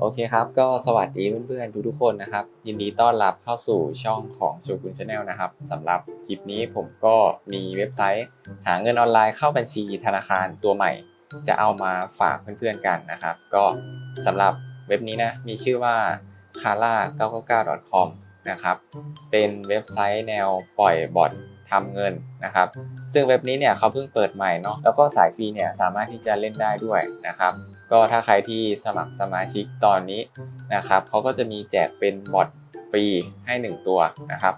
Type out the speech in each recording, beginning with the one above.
โอเคครับ ก็สวัสดีเพื่อนๆทุกๆคนนะครับ ยินดีต้อนรับเข้าสู่ช่องของโชกุนชาแนลนะครับสำหรับคลิปนี้ผมก็มีเว็บไซต์ หาเงินออนไลน์เข้าบัญชีธนาคารตัวใหม่ จะเอามาฝากเพื่อนๆกันนะครับ ก็สำหรับเว็บนี้นะมีชื่อว่า kara 999 com นะครับเป็นเว็บไซต์แนวปล่อยบอท ทำเงินนะครับ ซึ่งเว็บนี้เนี่ยเขาเพิ่งเปิดใหม่เนาะแล้วก็สายฟรีเนี่ยสามารถที่จะเล่นได้ด้วยนะครับ ก็ถ้าใครที่สมัครสมาชิกตอนนี้นะครับเขาก็จะมีแจกเป็นบอทฟรีให้ 1 ตัวนะครับ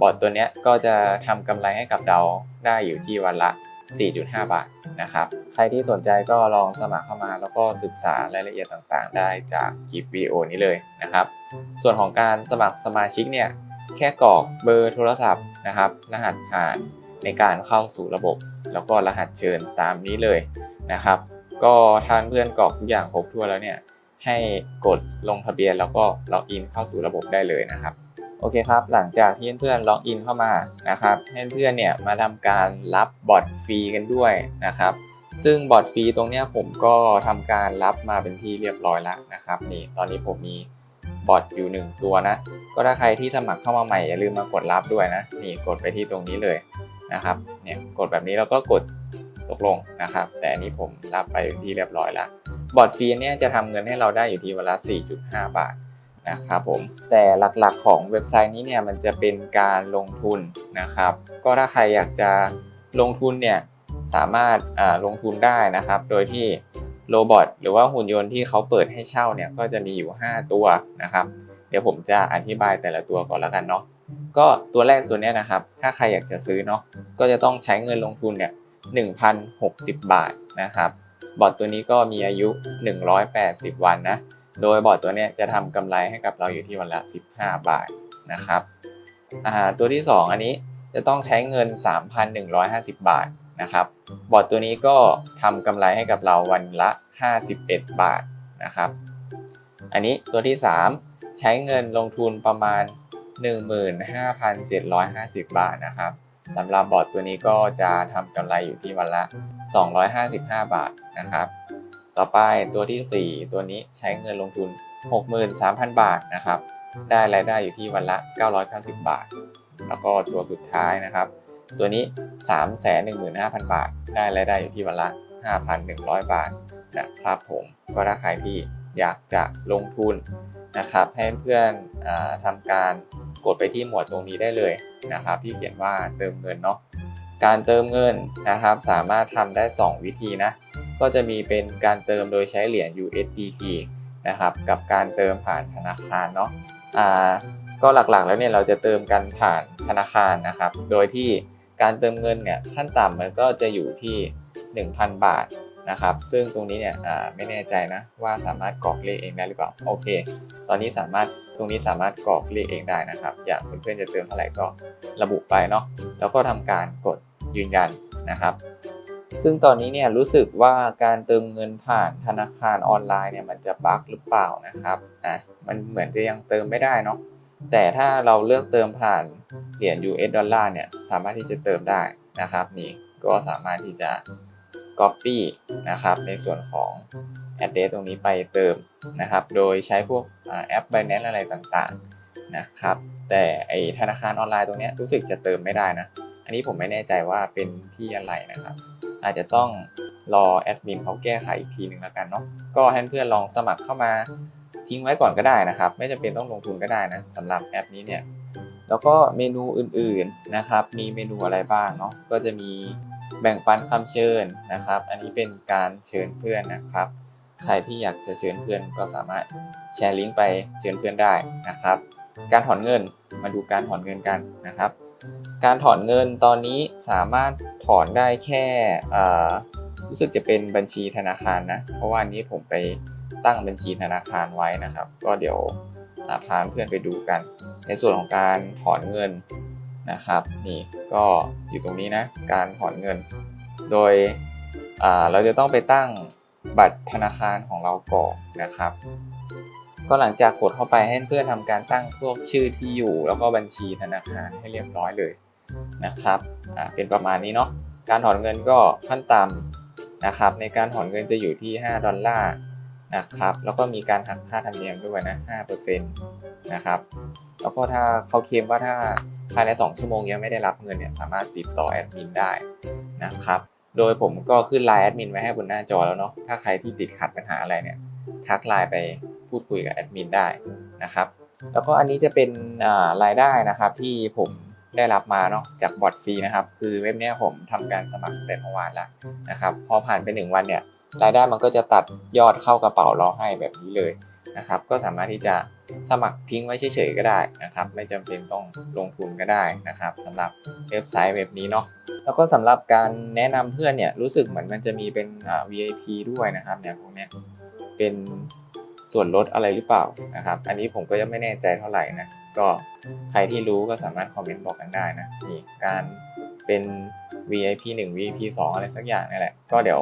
บอทตัวเนี้ยก็จะทำกำไรให้กับเราได้อยู่ที่วันละ 4.5 บาทนะครับ ใครที่สนใจก็ลองสมัครเข้ามาแล้วก็ศึกษารายละเอียดต่างๆ ได้จากคลิปวิดีโอนี้เลยนะครับ ส่วนของการสมัครสมาชิกเนี่ย แค่กรอกเบอร์โทรศัพท์นะครับ รหัสผ่านในการเข้าสู่ระบบ แล้วก็รหัสเชิญตามนี้เลยนะครับ ก็ท่านเพื่อนกรอกทุกอย่างครบถ้วนแล้วเนี่ยให้กดลงทะเบียนแล้วก็ล็อกอินเข้าสู่ระบบได้เลยนะครับโอเคครับ หลังจากที่เพื่อนๆล็อกอินเข้ามานะครับให้เพื่อนเนี่ยมาทำการรับบอทฟรีกันด้วยนะครับ ซึ่งบอทฟรีตรงเนี้ยผมก็ทำการรับมาเป็นที่เรียบร้อยแล้วนะครับนี่ตอนนี้ผมมี บอทอยู่ 1 ตัวนะ ก็ถ้าใครที่สมัครเข้ามาใหม่อย่าลืมมากดรับด้วยนะ นี่กดไปที่ตรงนี้เลยนะครับ เนี่ยกดแบบนี้แล้วก็กดตกลงนะครับ แต่นี้ผมรับไปที่เรียบร้อยแล้ว บอทฟรีเนี่ยจะทำเงินให้เราได้อยู่ที่วันละ 4.5 บาทนะครับผม แต่หลักๆของเว็บไซต์นี้เนี่ยมันจะเป็นการลงทุนนะครับ ก็ถ้าใครอยากจะลงทุนเนี่ยสามารถลงทุนได้นะครับ โดยที่ โรบอทหรือว่าหุ่นยนต์ที่เขาเปิดให้เช่าเนี่ยก็จะมีอยู่ 5 ตัวนะครับ เดี๋ยวผมจะอธิบายแต่ละตัวก่อนแล้วกันเนาะก็ตัวแรกตัวนี้นะครับ ถ้าใครอยากจะซื้อเนาะก็จะต้องใช้เงินลงทุนเนี่ย1,060 บาทนะครับบอทตัวนี้ก็มีอายุ 180 วันนะโดยบอร์ดตัวนี้จะทำกำไรให้กับเราอยู่ที่วันละ 15 บาทนะครับอ่าตัวที่ 2 อันนี้จะต้องใช้เงิน 3,150 บาท นะครับ บอร์ดตัวนี้ก็ทำกำไรให้กับเราวันละ 51 บาทนะครับ อันนี้ตัวที่ 3 ใช้เงินลงทุนประมาณ 15,750 บาทนะครับสำหรับบอร์ดตัวนี้ก็จะทำกำไรอยู่ที่วันละ 255 บาทนะครับ ต่อไปตัวที่ 4 ตัวนี้ใช้เงินลงทุน 63,000 บาทนะครับ ได้รายได้อยู่ที่วันละ 990 บาท แล้วก็ตัวสุดท้ายนะครับ ตัวนี้ 315,000 บาท ได้รายได้อยู่ที่วันละ 5,100 บาทนะครับผมก็ถ้าใครที่อยากจะลงทุนนะครับ ให้เพื่อนอทำการกดไปที่หมวดตรงนี้ได้เลยนะครับ ที่เขียนว่าเติมเงินเนาะการเติมเงินนะครับ สามารถทำได้ 2 วิธีนะก็จะมีเป็นการเติมโดยใช้เหรียญ USDT นะครับกับการเติมผ่านธนาคารเนาะอ่าก็หลักๆแล้วเนี่ยเราจะเติมกันผ่านธนาคารนะครับ โดยที่ การเติมเงินเนี่ยขั้นต่ำมันก็จะอยู่ที่ 1,000 บาทนะครับ ซึ่งตรงนี้เนี่ยไม่แน่ใจนะว่าสามารถกรอกเลขเองได้หรือเปล่า โอเค ตอนนี้สามารถตรงนี้สามารถกรอกเลขเองได้นะครับ อย่างเพื่อนๆจะเติมเท่าไหร่ก็ระบุไปเนาะ แล้วก็ทำการกดยืนยันนะครับ ซึ่งตอนนี้เนี่ยรู้สึกว่าการเติมเงินผ่านธนาคารออนไลน์เนี่ยมันจะบั๊กหรือเปล่านะครับ อะ มันเหมือนจะยังเติมไม่ได้เนาะ แต่ถ้าเราเลือกเติมผ่านเหรียญ US ดอลลาร์เนี่ยสามารถที่จะเติมได้นะครับนี่ก็สามารถที่จะ Copy นะครับในส่วนของ address ตรงนี้ไปเติมนะครับ โดยใช้พวกแอป Binance อะไรต่างๆนะครับ แต่ไอธนาคารออนไลน์ตรงนี้รู้สึกจะเติมไม่ได้นะ อันนี้ผมไม่แน่ใจว่าเป็นที่อะไรนะครับ อาจจะต้องรอแอดมินเขาแก้ไขอีกทีหนึ่งแล้วกันเนาะก็ให้เพื่อนลองสมัครเข้ามา ทิ้งไว้ก่อนก็ได้นะครับ ไม่จำเป็นต้องลงทุนก็ได้นะสำหรับแอปนี้เนี่ยแล้วก็เมนูอื่นๆนะครับ มีเมนูอะไรบ้างเนาะก็จะมีแบ่งปันคำเชิญนะครับ อันนี้เป็นการเชิญเพื่อนนะครับ ใครที่อยากจะเชิญเพื่อนก็สามารถแชร์ลิงก์ไปเชิญเพื่อนได้นะครับ การถอนเงินมาดูการถอนเงินกันนะครับ การถอนเงินตอนนี้สามารถถอนได้แค่รู้สึกจะเป็นบัญชีธนาคารนะ เพราะว่านี้ผมไป ตั้งบัญชีธนาคารไว้นะครับ ก็เดี๋ยวพาเพื่อนไปดูกัน ในส่วนของการถอนเงินนะครับนี่ก็อยู่ตรงนี้นะการถอนเงิน โดยเราจะต้องไปตั้งบัตรธนาคารของเราก่อนนะครับ ก็หลังจากกดเข้าไปให้เพื่อนทำการตั้งพวกชื่อที่อยู่ แล้วก็บัญชีธนาคารให้เรียบร้อยเลยนะครับเป็นประมาณนี้เนาะการถอนเงินก็ขั้นต่ำนะครับในการถอนเงินจะอยู่ที่ 5 ดอลลาร์ นะครับ แล้วก็มีการหักค่าธรรมเนียมด้วยนะ5%นะครับ แล้วก็ถ้าเขาเคลมว่าถ้าภายใน 2 ชั่วโมงยังไม่ได้รับเงินเนี่ยสามารถติดต่อแอดมินได้นะครับ โดยผมก็ขึ้นไลน์แอดมินไว้ให้บนหน้าจอแล้วเนาะ ถ้าใครที่ติดขัดปัญหาอะไรเนี่ย ทักไลน์ไปพูดคุยกับแอดมินได้นะครับ แล้วก็อันนี้จะเป็นรายได้นะครับที่ผมได้รับมาเนาะจากบอทฟรีนะครับ คือเว็บนี้ผมทำการสมัครแต่เมื่อวานแล้วนะครับ พอผ่านไป 1 วันเนี่ย รายได้มันก็จะตัดยอดเข้ากระเป๋าเราให้แบบนี้เลยนะครับ ก็สามารถที่จะสมัครทิ้งไว้เฉยๆก็ได้นะครับ ไม่จำเป็นต้องลงทุนก็ได้นะครับสำหรับเว็บไซต์เว็บนี้เนาะแล้วก็สำหรับการแนะนำเพื่อนเนี่ยรู้สึกเหมือนมันจะมีเป็นอ่า VIP ด้วยนะครับเนี่ยพวกเนี้ยเป็นส่วนลดอะไรหรือเปล่านะครับ อันนี้ผมก็ยังไม่แน่ใจเท่าไหร่นะก็ใครที่รู้ก็สามารถคอมเมนต์บอกกันได้นะนี่การเป็น VIP 1 VIP 2 อะไรสักอย่างนี่แหละ ก็เดี๋ยว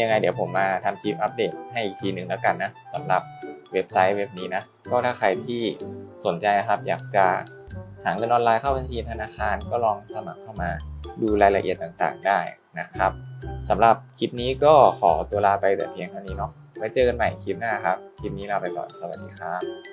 ยังไงเดี๋ยวผมมาทำคลิปอัปเดตให้อีกทีหนึ่งแล้วกันนะสำหรับเว็บไซต์เว็บนี้นะ ก็ถ้าใครที่สนใจนะครับ อยากจะหาเงินออนไลน์เข้าบัญชีธนาคารก็ลองสมัครเข้ามาดูรายละเอียดต่างๆได้นะครับสำหรับคลิปนี้ก็ขอตัวลาไปแต่เพียงเท่านี้เนาะไว้เจอกันใหม่คลิปหน้าครับ คลิปนี้ลาไปก่อน สวัสดีครับ